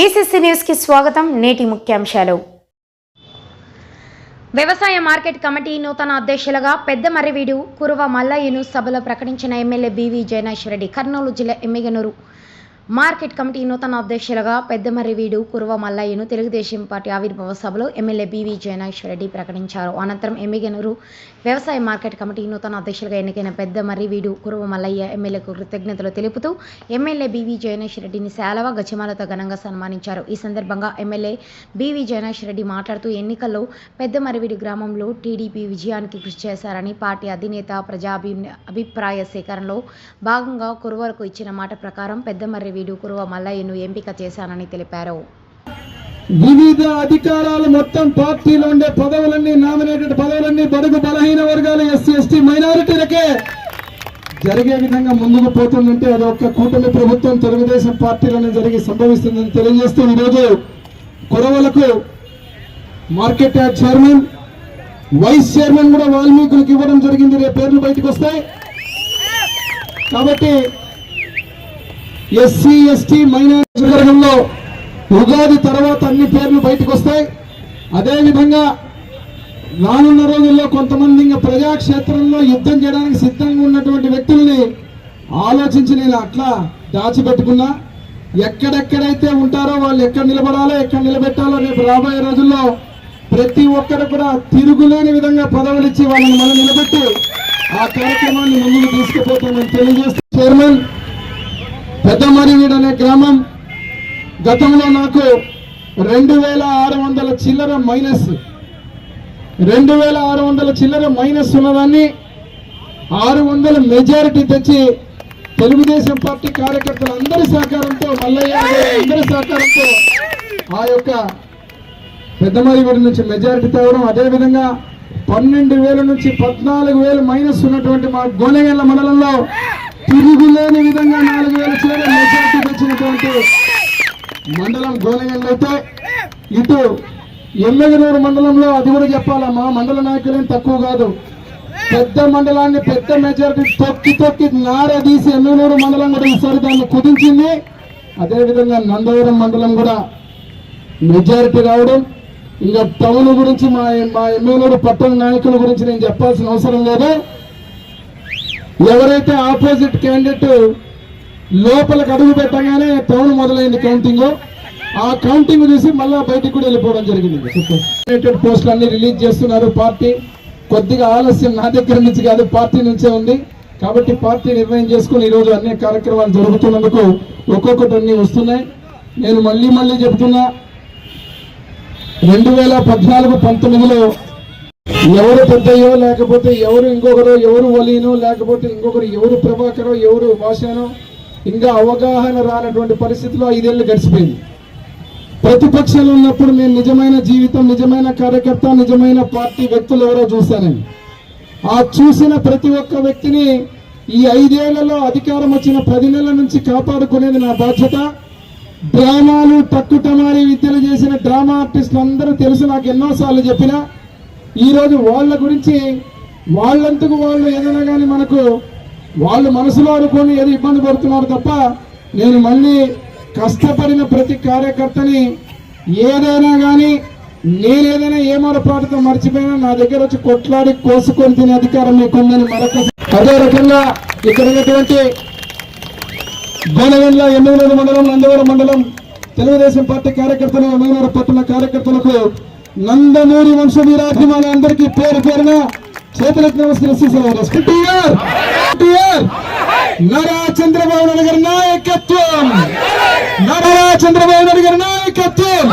BCC న్యూస్కి స్వాగతం నేటి ముఖ్యాంశాలు. వ్యవసాయ మార్కెట్ కమిటీ నూతన అధ్యక్షులుగా పెద్ద మర్రివీడు కురువ మల్లయ్యను సభలో ప్రకటించిన ఎమ్మెల్యే బీవీ జయనాశ్వరెడ్డి కర్నూలు జిల్లా ఎమ్మిగనూరు మార్కెట్ కమిటీ నూతన అధ్యక్షులుగా పెద్దమర్రివీడు కురువ మల్లయ్యను తెలుగుదేశం పార్టీ ఆవిర్భావ సభలో ఎమ్మెల్యే బీవీ జయనాగేశ్వరరెడ్డి ప్రకటించారు. అనంతరం ఎమ్మిగనూరు వ్యవసాయ మార్కెట్ కమిటీ నూతన అధ్యక్షులుగా ఎన్నికైన పెద్ద మర్రివీడు కురువ మల్లయ్య ఎమ్మెల్యేకు కృతజ్ఞతలు తెలుపుతూ ఎమ్మెల్యే బీవీ జయనాగేశ్వరరెడ్డిని శాలవ గజమాలతో ఘనంగా సన్మానించారు. ఈ సందర్భంగా ఎమ్మెల్యే బీవీ జయనాగేశ్వరరెడ్డి మాట్లాడుతూ ఎన్నికల్లో పెద్దమర్రివీడు గ్రామంలో టీడీపీ విజయానికి కృషి చేశారని పార్టీ అధినేత ప్రజాభి అభిప్రాయ సేకరణలో భాగంగా కురువలకు ఇచ్చిన మాట ప్రకారం పెద్ద మర్రివీడు కురువ మల్లయ్యను ఎంపిక చేశానని తెలిపారు. వివిధ అధికారాలు మొత్తం పార్టీలో ఉండే పదవులన్నీ నామినేటెడ్ పదవులన్నీ బడుగు బలహీన వర్గాలు ఎస్సీ ఎస్టీ మైనారిటీలకే జరిగే విధంగా ముందుకు పోతుందంటే అది ఒక్క కూటమి ప్రభుత్వం తెలుగుదేశం పార్టీలోనే జరిగి సంభవిస్తుందని తెలియజేస్తూ ఈరోజు కురవలకు market yard chairman vice chairman కూడా వాల్మీకులకు ఇవ్వడం జరిగింది. రేపు పేర్లు బయటకు వస్తాయి. కాబట్టి ఎస్సీ ఎస్టీ మైనారిటీ వర్గంలో ఉగాది తర్వాత అన్ని పేర్లు బయటకు వస్తాయి అదేవిధంగా రానున్న రోజుల్లో కొంతమంది ఇంకా ప్రజాక్షేత్రంలో యుద్ధం చేయడానికి సిద్ధంగా ఉన్నటువంటి వ్యక్తుల్ని ఆలోచించి నేను అట్లా దాచిపెట్టుకున్నా. ఎక్కడెక్కడైతే ఉంటారో వాళ్ళు ఎక్కడ నిలబడాలో ఎక్కడ నిలబెట్టాలో రేపు రాబోయే రోజుల్లో ప్రతి ఒక్కరు కూడా తిరుగులేని విధంగా పదవులు ఇచ్చి వాళ్ళని మనం నిలబెట్టి ఆ కార్యక్రమాన్ని ముందుకు తీసుకుపోతామని తెలియజేస్తూ చైర్మన్ పెద్దమరివీడు అనే గ్రామం. గతంలో నాకు రెండు వేల ఆరు వందల చిల్లర మైనస్. రెండు వేల ఆరు వందల చిల్లర మైనస్ ఉన్నదాన్ని ఆరు వందల మెజారిటీ తెచ్చి తెలుగుదేశం పార్టీ కార్యకర్తలు అందరి సహకారంతో మల్లయ్య అందరి సహకారంతో ఆ యొక్క పెద్దమరివీడి నుంచి మెజారిటీ తేవడం అదేవిధంగా పన్నెండు వేల నుంచి పద్నాలుగు వేలు మైనస్ ఉన్నటువంటి మా గోనెగండ్ల మండలంలో తిరుగులేని విధంగా నా వేల చిల్లర మెజారిటీ తెచ్చినటువంటి మండలం గోనెగల్ అయితే ఇటు ఎమ్మెగనూరు మండలంలో అది కూడా చెప్పాలమ్మా. మండల నాయకులేం తక్కువ కాదు. పెద్ద మండలాన్ని పెద్ద మెజారిటీ తొక్కి తొక్కి నార తీసి ఎమ్మెగనూరు మండలం కూడా ఈసారి దాన్ని కుదించింది. అదేవిధంగా నందవరం మండలం కూడా మెజారిటీ రావడం. ఇంకా టౌన్ గురించి మా మా ఎమ్మెల్యేలు పట్టణ నాయకుల గురించి నేను చెప్పాల్సిన అవసరం లేదు. ఎవరైతే ఆపోజిట్ క్యాండిడేట్ లోపలికి అడుగు పెట్టగానే టౌన్ మొదలైంది కౌంటింగ్ ఆ కౌంటింగ్ చూసి మళ్ళీ బయటికి కూడా వెళ్ళిపోవడం జరిగింది. Nominated పోస్టులు అన్ని రిలీజ్ చేస్తున్నారు. పార్టీ కొద్దిగా ఆలస్యం నా దగ్గర నుంచి కాదు పార్టీ నుంచే ఉంది. కాబట్టి పార్టీ నిర్ణయం చేసుకుని ఈ రోజు అన్ని కార్యక్రమాలు జరుగుతున్నందుకు ఒక్కొక్కటి అన్ని వస్తున్నాయి. నేను మళ్ళీ మళ్ళీ చెప్తున్నా రెండు వేల పద్నాలుగు పంతొమ్మిదిలో ఎవరు పెద్దయ్యో లేకపోతే ఎవరు ఇంకొకరు ఎవరు వలీనో లేకపోతే ఇంకొకరు ఎవరు ప్రభాకరో ఎవరు భాషనో ఇంకా అవగాహన రానటువంటి పరిస్థితిలో ఐదేళ్ళు గడిచిపోయింది. ప్రతిపక్షంలో ఉన్నప్పుడు నేను నిజమైన జీవితం నిజమైన కార్యకర్త నిజమైన పార్టీ వ్యక్తులు ఎవరో చూశానని ఆ చూసిన ప్రతి ఒక్క వ్యక్తిని ఈ ఐదేళ్ళలో అధికారం వచ్చిన పది నెలల నుంచి కాపాడుకునేది నా బాధ్యత. డ్రామాలు తక్కుటమారి విద్యలు చేసిన డ్రామా ఆర్టిస్టులు అందరూ తెలుసు నాకు ఎన్నోసార్లు చెప్పినా. ఈరోజు వాళ్ళ గురించి వాళ్ళంతకు వాళ్ళు ఏదైనా కానీ మనకు వాళ్ళు మనసులో అనుకొని ఏదో ఇబ్బంది పడుతున్నారు తప్ప నేను మళ్ళీ కష్టపడిన ప్రతి కార్యకర్తని ఏదైనా కానీ నేనేదైనా ఏమరపాటుతో మర్చిపోయినా నా దగ్గర వచ్చి కొట్లాడి కోసుకొని తినే అధికారం మీకుందని మరొక అదే రకంగా ఇక్కడ ఉన్నటువంటి గోనగండ్ల ఎమ్మెల్యేల మండలం నందవరం మండలం తెలుగుదేశం పార్టీ కార్యకర్తలు ఎమ్మెల్యేల పట్టణ కార్యకర్తలకు నందమూరి వంశ వీరాభిమాన అందరికీ పేరు పేరున చేతులకు నమస్కరిస్తూ నరా చంద్రబాబు నాయుడు గారి నాయకత్వం. నరా చంద్రబాబు నాయుడు గారి నాయకత్వం.